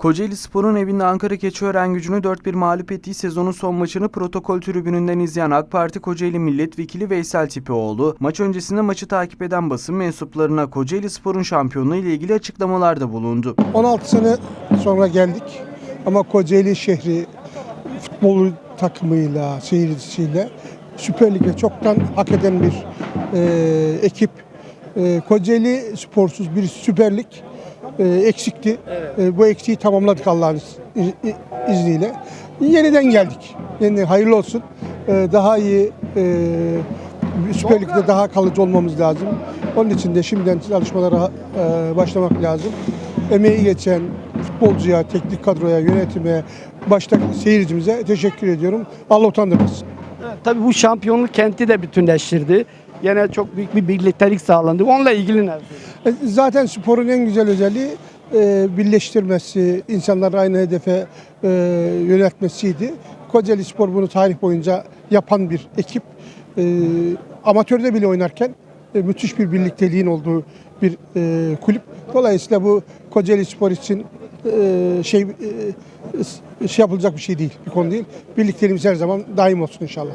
Kocaeli Spor'un evinde Ankara Keçiören gücünü 4-1 mağlup ettiği sezonun son maçını protokol tribününden izleyen AK Parti Kocaeli Milletvekili Veysel Tipioğlu, maç öncesinde maçı takip eden basın mensuplarına Kocaeli Spor'un şampiyonluğu ile ilgili açıklamalarda bulundu. 16 sene sonra geldik ama Kocaeli şehri futbol takımıyla, seyircisiyle Süper Lig'e çoktan hak eden bir e, ekip. E, Kocaeli sporsuz bir Süper Lig e, eksikti. E, bu eksiği tamamladık Allah'ın iz- iz- izniyle. Yeniden geldik. Yeniden hayırlı olsun. E, daha iyi e, Süper Lig'de daha kalıcı olmamız lazım. Onun için de şimdiden çalışmalara e, başlamak lazım. Emeği geçen futbolcuya, teknik kadroya, yönetime, başta seyircimize teşekkür ediyorum. Allah utandırmasın. Tabii bu şampiyonluk kenti de bütünleştirdi. Yine çok büyük bir birliktelik sağlandı. Onunla ilgili ne? E, Zaten sporun en güzel özelliği e, birleştirmesi, insanları aynı hedefe e, yöneltmesiydi. Kocaeli Spor bunu tarih boyunca yapan bir ekip. Amatörde bile oynarken müthiş bir birlikteliğin olduğu bir kulüp. Dolayısıyla bu Kocaeli Spor için şey şey yapılacak bir şey değil, bir konu değil. Birlikteliğimiz her zaman daim olsun inşallah.